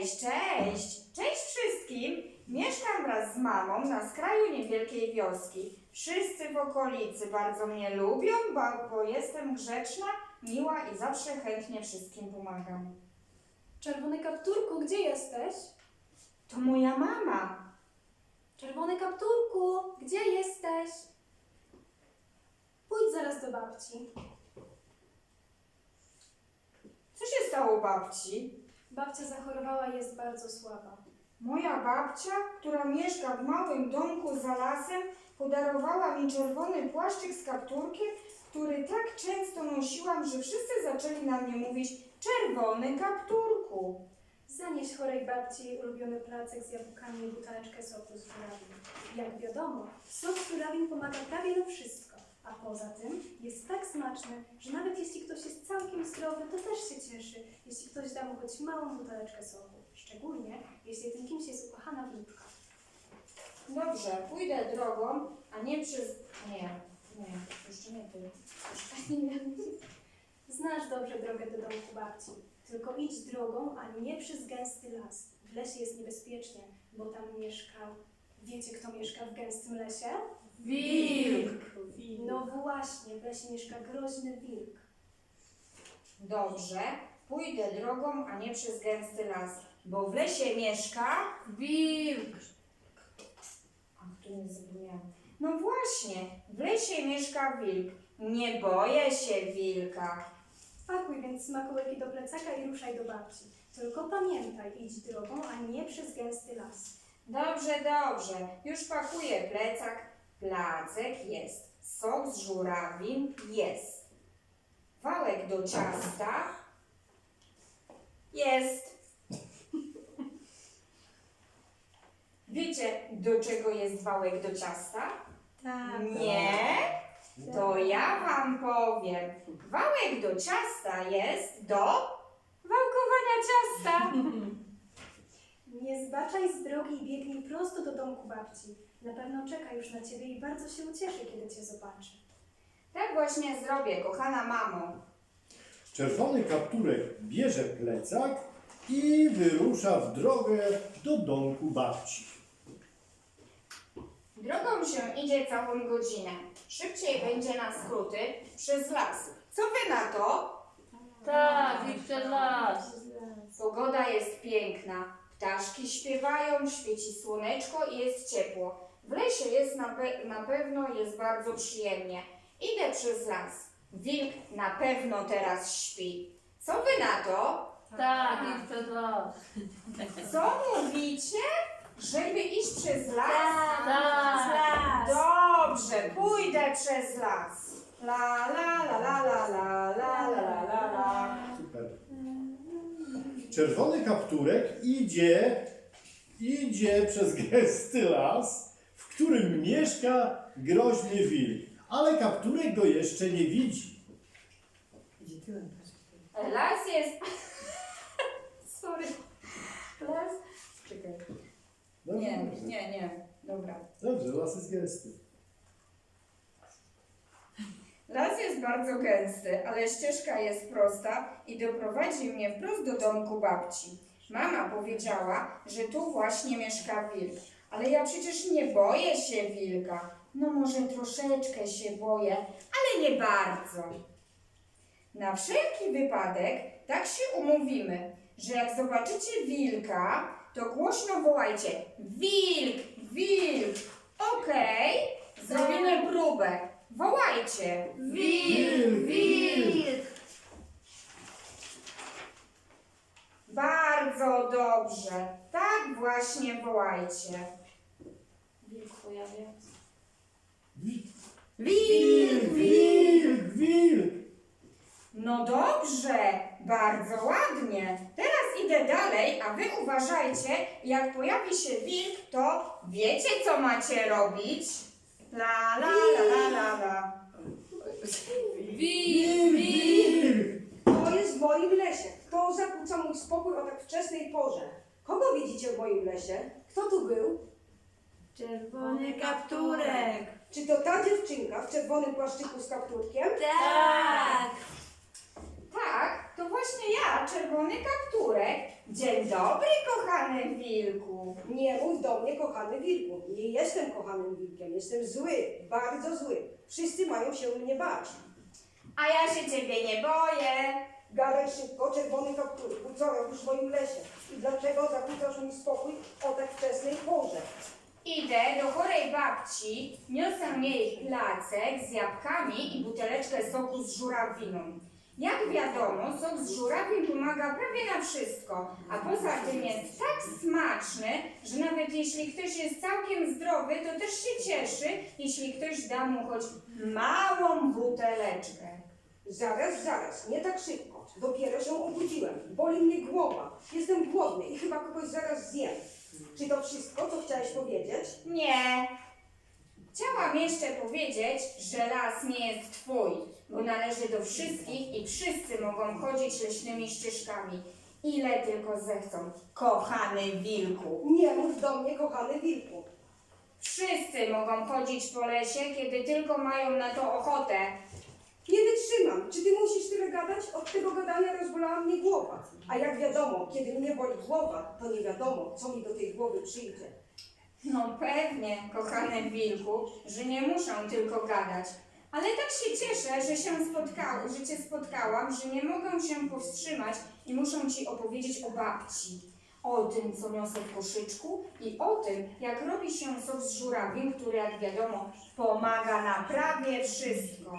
Cześć, cześć! Cześć wszystkim! Mieszkam wraz z mamą na skraju niewielkiej wioski. Wszyscy w okolicy bardzo mnie lubią, bo, jestem grzeczna, miła i zawsze chętnie wszystkim pomagam. Czerwony kapturku, gdzie jesteś? To moja mama. Czerwony kapturku, gdzie jesteś? Pójdź zaraz do babci. Co się stało babci? Babcia zachorowała i jest bardzo słaba. Moja babcia, która mieszka w małym domku za lasem, podarowała mi czerwony płaszczyk z kapturkiem, który tak często nosiłam, że wszyscy zaczęli na mnie mówić czerwony kapturku. Zanieś chorej babci jej ulubiony placek z jabłkami i buteleczkę soku z żurawin. Jak wiadomo, sok z żurawin pomaga prawie na wszystko, a poza tym jest tak smaczny, że nawet jeśli ktoś jest całkiem zdrowy, to też się cieszy, jeśli ktoś da mu choć małą buteleczkę soku. Szczególnie, jeśli tym kimś jest ukochana wnuczka. Dobrze, pójdę drogą, a nie przez... Nie, nie, jeszcze nie ty. Jeszcze nie. Znasz dobrze drogę do domku babci. Tylko idź drogą, a nie przez gęsty las. W lesie jest niebezpiecznie, bo tam mieszkał. Wiecie, kto mieszka w gęstym lesie? Wilk! No właśnie, w lesie mieszka groźny wilk. Dobrze, pójdę drogą, a nie przez gęsty las, bo w lesie mieszka... Wilk! A, tu nie zapomniałam. No właśnie, w lesie mieszka wilk. Nie boję się wilka. Pakuj więc smakołyki do plecaka i ruszaj do babci. Tylko pamiętaj, idź drogą, a nie przez gęsty las. Dobrze, dobrze. Już pakuję plecak. Placek jest. Sok z żurawin jest. Wałek do ciasta jest. Wiecie, do czego jest wałek do ciasta? Tak. Nie? To ja wam powiem. Wałek do ciasta jest do wałkowania ciasta. Nie zbaczaj z drogi i biegnij prosto do domku babci. Na pewno czeka już na ciebie i bardzo się ucieszy, kiedy cię zobaczy. Tak właśnie zrobię, kochana mamo. Czerwony kapturek bierze plecak i wyrusza w drogę do domku babci. Drogą się idzie całą godzinę. Szybciej będzie na skróty przez las. Co wy na to? Tak, i przez las. Pogoda jest piękna. Ptaszki śpiewają, świeci słoneczko i jest ciepło. W lesie jest na, pe- na pewno jest bardzo przyjemnie. Idę przez las. Wilk na pewno teraz śpi. Co wy na to? Tak, i przez las. Co mówicie? Żeby iść przez las? Tak. Dobrze, pójdę przez las. La la la la la la la la la la la. Czerwony kapturek idzie, idzie przez gęsty las, w którym mieszka groźny wilk. Ale kapturek go jeszcze nie widzi. Las jest. Sorry. Las. Czekaj. Dobrze, Nie, dobrze. nie, nie. Dobra. Dobrze, las jest gęsty. Las jest bardzo gęsty, ale ścieżka jest prosta i doprowadzi mnie wprost do domku babci. Mama powiedziała, że tu właśnie mieszka wilk, ale ja przecież nie boję się wilka. No może troszeczkę się boję, ale nie bardzo. Na wszelki wypadek tak się umówimy, że jak zobaczycie wilka, to głośno wołajcie wilk, wilk. Okej, zrobimy próbę. Wołajcie. Wilk, wilk. Bardzo dobrze. Tak właśnie wołajcie. Wilk pojawia. Wilk, Wilk, wilk, wilk. No dobrze, bardzo ładnie. Teraz idę dalej, a wy uważajcie, jak pojawi się wilk, to wiecie co macie robić? La la la la la la. Wilk, wilk. To jest w moim lesie. Kto zakłóca mój spokój o tak wczesnej porze? Kogo widzicie w moim lesie? Kto tu był? Czerwony kapturek. Czy to ta dziewczynka w czerwonym płaszczyku z kapturkiem? Tak. Tak, to właśnie ja, czerwony. Dzień dobry, kochany wilku. Nie mów do mnie, kochany wilku. Nie jestem kochanym wilkiem, jestem zły, bardzo zły. Wszyscy mają się mnie bać. A ja się ciebie nie boję. Gadaj szybko, czerwony kapturku, co robisz w moim lesie? I dlaczego zakłócasz mi spokój o tak wczesnej porze? Idę do chorej babci, niosę jej placek z jabłkami i buteleczkę soku z żurawiną. Jak wiadomo, sok z żurawiem pomaga prawie na wszystko, a poza tym jest tak smaczny, że nawet jeśli ktoś jest całkiem zdrowy, to też się cieszy, jeśli ktoś da mu choć małą buteleczkę. Zaraz, zaraz, nie tak szybko. Dopiero się obudziłem. Boli mnie głowa. Jestem głodny i chyba kogoś zaraz zjem. Czy to wszystko, co chciałeś powiedzieć? Nie. Chciałam jeszcze powiedzieć, że las nie jest twój, bo należy do wszystkich i wszyscy mogą chodzić leśnymi ścieżkami. Ile tylko zechcą, kochany wilku. Nie mów do mnie, kochany wilku. Wszyscy mogą chodzić po lesie, kiedy tylko mają na to ochotę. Nie wytrzymam. Czy ty musisz tyle gadać? Od tego gadania rozbolała mnie głowa. A jak wiadomo, kiedy mnie boli głowa, to nie wiadomo, co mi do tej głowy przyjdzie. No pewnie, kochany wilku, że nie muszę tylko gadać. Ale tak się cieszę, że się spotkał, że cię spotkałam, że nie mogę się powstrzymać i muszę ci opowiedzieć o babci. O tym, co niosę w koszyczku i o tym, jak robi się sok z żurawiem, który, jak wiadomo, pomaga na prawie wszystko.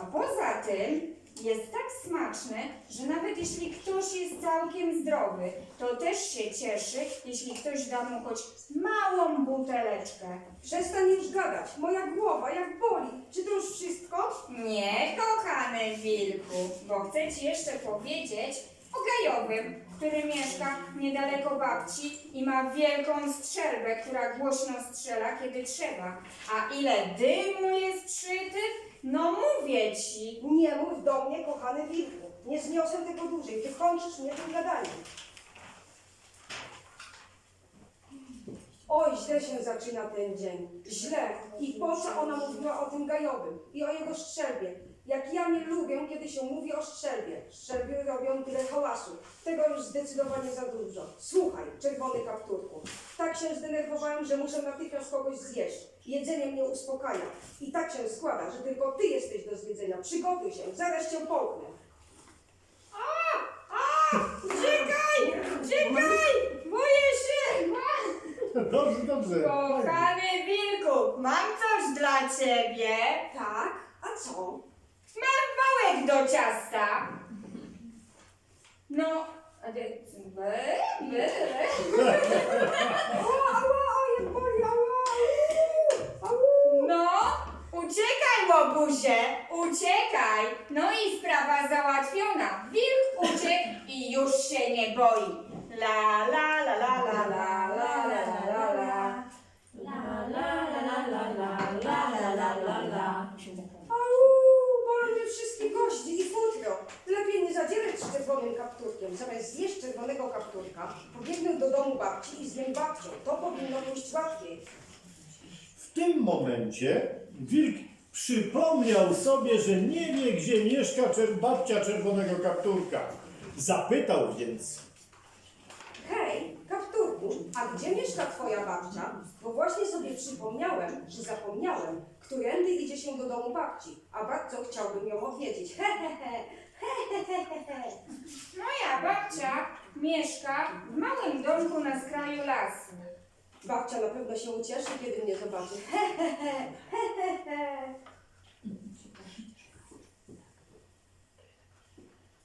A poza tym jest tak smaczny, że nawet jeśli ktoś jest całkiem zdrowy, to też się cieszy, jeśli ktoś da mu choć małą buteleczkę. Przestań już gadać. Moja głowa jak boli. Czy to już wszystko? Nie, kochany wilku, bo chcę ci jeszcze powiedzieć o gajowym, który mieszka niedaleko babci i ma wielką strzelbę, która głośno strzela, kiedy trzeba. A ile dymu jest przy tym? No mówię ci. Nie mów do mnie, kochany wilku. Nie zniosę tego dłużej. Wykończysz mnie tym gadaniem. Oj, źle się zaczyna ten dzień. Źle. I po co ona mówiła o tym gajowym i o jego strzelbie? Jak ja nie lubię, kiedy się mówi o strzelbie. Strzelby robią tyle hałasu. Tego już zdecydowanie za dużo. Słuchaj, czerwony kapturku. Tak się zdenerwowałem, że muszę natychmiast kogoś zjeść. Jedzenie mnie uspokaja. I tak się składa, że tylko ty jesteś do zjedzenia. Przygotuj się, zaraz cię połknę. Uciekaj! Uciekaj! Boję się! Dobrze, dobrze. Kochany wilku, mam coś dla ciebie. Tak? A co? Smarowałek do ciasta. No, a ty, wy, wy. Ała, ale ała. No, uciekaj, łobuzie, uciekaj. No i sprawa załatwiona. Wilk uciekł i już się nie boi. La, la, la, la, la, la, la. Kapturkiem. Zamiast zjeść czerwonego kapturka, pobiegnę do domu babci i zjem babcią. To powinno pójść łatwiej. W tym momencie wilk przypomniał sobie, że nie wie, gdzie mieszka czer- babcia czerwonego kapturka. Zapytał więc. Hej, kapturku, a gdzie mieszka twoja babcia? Bo właśnie sobie przypomniałem, że zapomniałem, którędy idzie się do domu babci, a bardzo chciałbym ją odwiedzić. He, he, he. He, he, he, he, he. Babcia mieszka w małym domku na skraju lasu. Babcia na pewno się ucieszy, kiedy mnie zobaczy. He, he, he.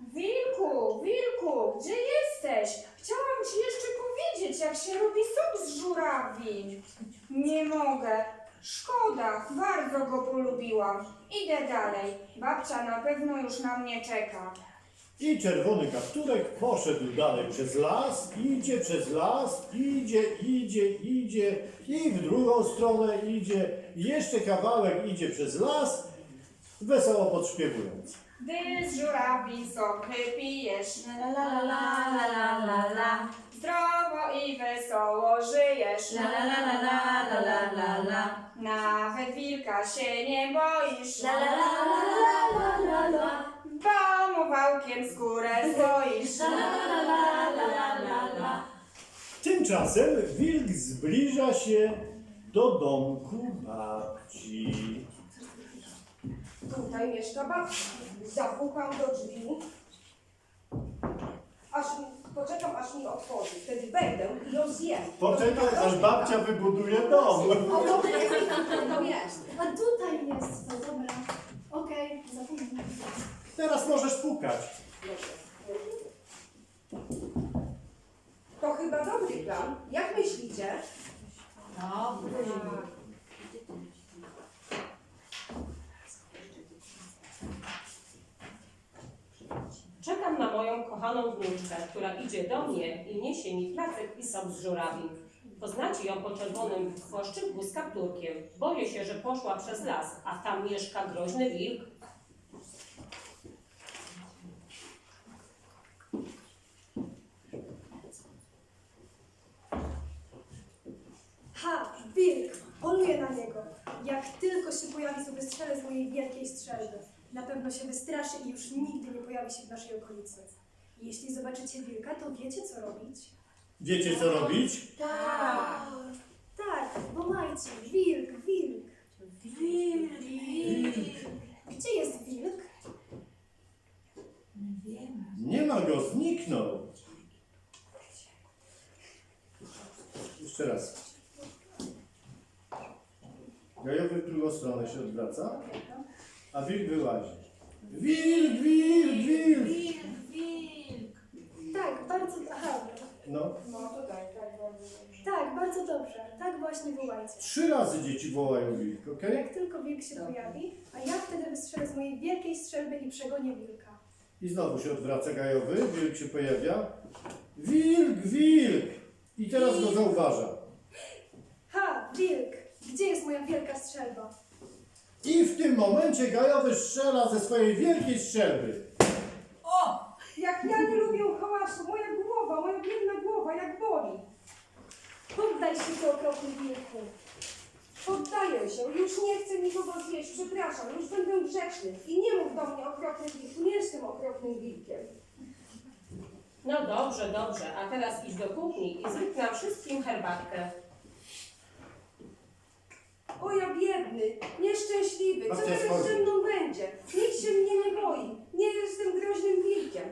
Wilku, wilku, gdzie jesteś? Chciałam ci jeszcze powiedzieć, jak się robi sok z żurawi. Nie mogę. Szkoda, bardzo go polubiłam. Idę dalej. Babcia na pewno już na mnie czeka. I czerwony kapturek poszedł dalej przez las, idzie przez las, idzie, idzie, idzie i w drugą stronę idzie, jeszcze kawałek idzie przez las, wesoło podśpiewując. Gdy z żurawi sok wypijesz, La la la la la la la. zdrowo i wesoło żyjesz. La la la la la la la la. Nawet wilka się nie boisz, La la la la la la la. bo mu wałkiem skórę la, la, la, la. Tymczasem wilk zbliża się do domku babci. Tutaj mieszka babcia. Zapukam do drzwi. Aż mi, poczekam, aż mi otworzy. Wtedy wejdę i ją zjem. Poczekaj, aż babcia wybuduje dom. O, dobra, to jest. A tutaj jest to, dobra. Okej, zapomnę. Teraz możesz pukać. To chyba dobry plan. Jak myślicie? Czekam na moją kochaną wnuczkę, która idzie do mnie i niesie mi placek i sok z żurawi. Poznacie ją po czerwonym chwoszczyku z kapturkiem. Boję się, że poszła przez las, a tam mieszka groźny wilk. Ha, na niego. Jak tylko się pojawi, to wystrzelę z mojej wielkiej strzelby. Na pewno się wystraszy i już nigdy nie pojawi się w naszej okolicy. Jeśli zobaczycie wilka, to wiecie co robić. Wiecie co robić? Tak. Tak, wołajcie, wilk, wilk. Wilk. Gdzie jest wilk? Nie ma go, zniknął. Jeszcze raz. Gajowy w drugą stronę się odwraca, a wilk wyłazi. Wilk, wilk, wilk! Wilk, wilk. Tak, bardzo... Aha, No, No to tak, tak bardzo dobrze. tak, bardzo dobrze. Tak właśnie wołajcie. trzy razy dzieci wołają wilk, okej? Jak tylko wilk się pojawi, a ja wtedy wystrzelę z mojej wielkiej strzelby i przegonię wilka. I znowu się odwraca gajowy, wilk się pojawia. Wilk, wilk! I teraz go zauważa. Ha, wilk! Gdzie jest moja wielka strzelba? I w tym momencie gajowy strzela ze swojej wielkiej strzelby. O! Jak ja nie lubię hałasu, moja głowa, moja biedna głowa, jak boli. Poddaj się ty okropny wilku. Poddaję się, już nie chcę nikogo zjeść, przepraszam, już będę grzeczny. I nie mów do mnie okropny wilk, nie jestem okropnym wilkiem. No dobrze, dobrze, a teraz idź do kuchni i zrób nam wszystkim herbatkę. O ja biedny, nieszczęśliwy, co Babcia teraz ze mną będzie? Nikt się mnie nie boi, nie jestem groźnym wilkiem.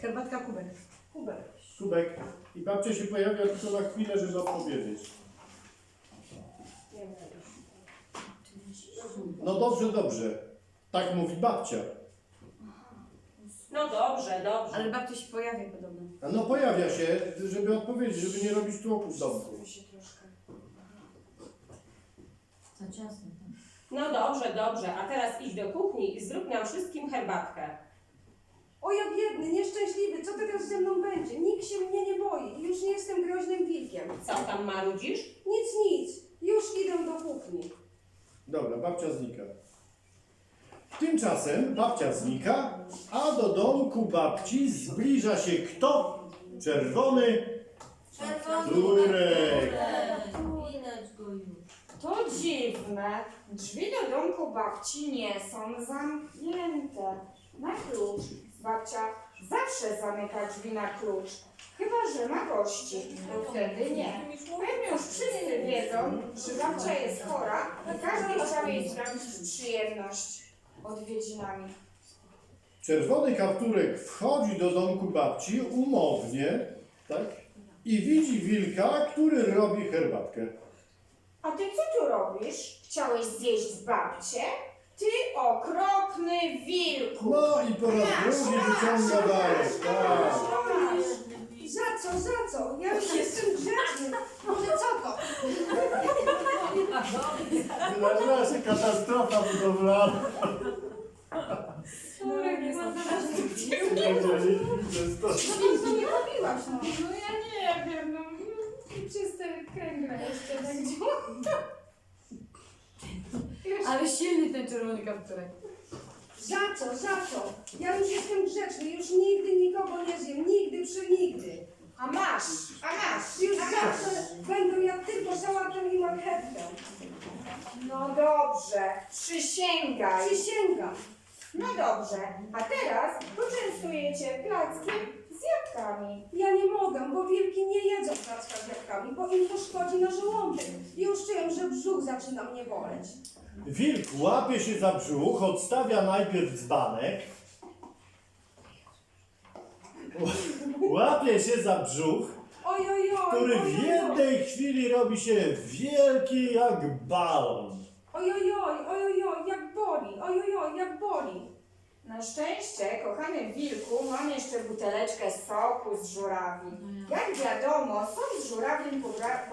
Herbatka kubek. Hubert. Kubek. I babcia się pojawia tylko na chwilę, żeby odpowiedzieć. Nie wiem. No dobrze, dobrze. Tak mówi babcia. No dobrze, dobrze. Ale babcia się pojawia podobno. A no pojawia się, żeby odpowiedzieć, żeby nie robić tłoku w domu. się troszkę. Za ciasno. No dobrze, dobrze, a teraz idź do kuchni i zrób nam wszystkim herbatkę. O ja biedny, nieszczęśliwy, co teraz ze mną będzie? Nikt się mnie nie boi, już nie jestem groźnym wilkiem. Co tam marudzisz? Nic, nic, już idę do kuchni. Dobra, babcia znika. Tymczasem babcia znika, a do domku babci zbliża się kto? Czerwony Czerwony. Turek. Go już. To dziwne. Drzwi do domku babci nie są zamknięte. Na klucz. Babcia zawsze zamyka drzwi na klucz. Chyba, że ma gości. To wtedy nie. Pewnie już wszyscy wiedzą, że babcia jest chora i każdy chciał jej sprawić przyjemność odwiedzinami. Czerwony kapturek wchodzi do domku babci umownie, tak? I widzi wilka, który robi herbatkę. A ty co tu robisz? Chciałeś zjeść babcię? Ty okropny wilku! No i po raz drugi wyciąga dalej. Tak. Za co, za co? Ja już jestem grzeczny. Może co to? Wydarzyła się katastrofa budowlana. Turek jest Wiedzieli, że jest to... No nie robiłaś, no. No ja nie wiem, no. Przez te kręgle jeszcze będzie. Ale silny ten czerwony kapturek. Za co, za co? Ja już jestem grzeczny, już nigdy nikogo nie zjem, nigdy, przenigdy. A masz, a masz. Już zawsze będę jadł tylko sałatę i marchewkę. No dobrze, przysięgaj. Przysięgam. No dobrze, a teraz poczęstujecie plackiem z jabłkami. Ja nie mogę, bo wilki nie jedzą placka z jabłkami, bo im to szkodzi na żołądek. I już czuję, że brzuch zaczyna mnie boleć. Wilk łapie się za brzuch, odstawia najpierw dzbanek. Łapie się za brzuch, Oj, oj, oj, który oj, w oj, oj. jednej chwili robi się wielki jak balon. Oj, oj, oj, oj, oj, oj, jak boli, oj, oj, oj, jak boli. Na szczęście, kochany wilku, mam jeszcze buteleczkę soku z żurawi. Jak wiadomo, sok z żurawim pobra-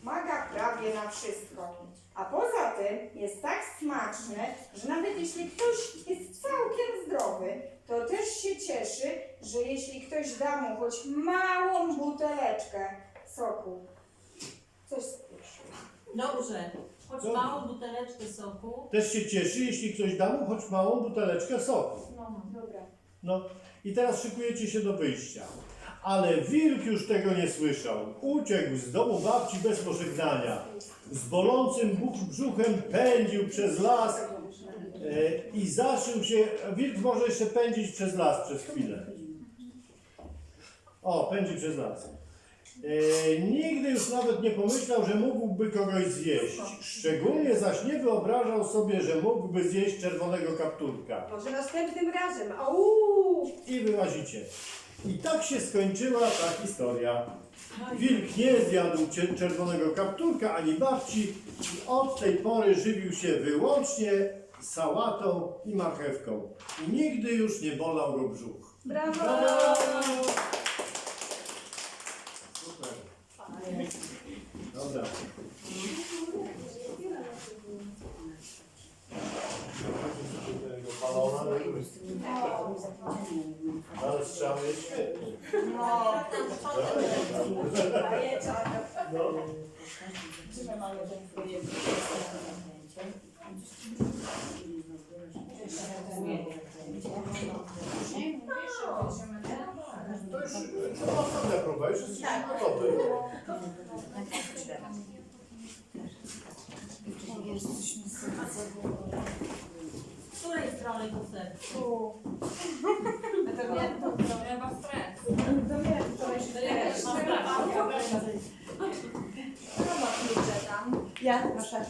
pomaga prawie na wszystko. A poza tym jest tak smaczny, że nawet jeśli ktoś jest całkiem zdrowy, to też się cieszy, że jeśli ktoś da mu choć małą buteleczkę soku. Coś spieszyło. Dobrze. Choć małą buteleczkę soku. Też się cieszy, jeśli ktoś da mu choć małą buteleczkę soku. No, dobra. No i teraz szykujecie się do wyjścia. Ale wilk już tego nie słyszał. Uciekł z domu babci bez pożegnania. Z bolącym bu- brzuchem pędził przez las e, i zaszył się. Wilk może jeszcze pędzić przez las przez chwilę. O, pędzi przez las. E, nigdy już nawet nie pomyślał, że mógłby kogoś zjeść. Szczególnie zaś nie wyobrażał sobie, że mógłby zjeść czerwonego kapturka. Może następnym razem, au! I wyłazicie. I tak się skończyła ta historia. Wilk nie zjadł cie- czerwonego kapturka ani babci i od tej pory żywił się wyłącznie sałatą i marchewką. I nigdy już nie bolał go brzuch. Brawo! Super. Dobra. Ale strzały jest świetny. No, No. To już to była ostatnia próba, już jesteście gotowi. Z której strony kufer? Ja, proszę.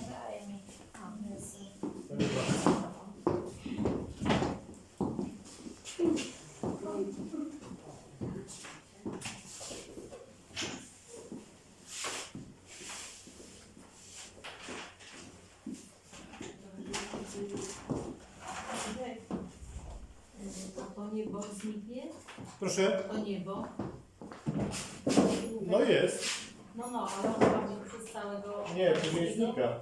A to niebo zniknie? Proszę. To niebo. No jest. No, no, ale on być przez całego... Nie, to nie znika.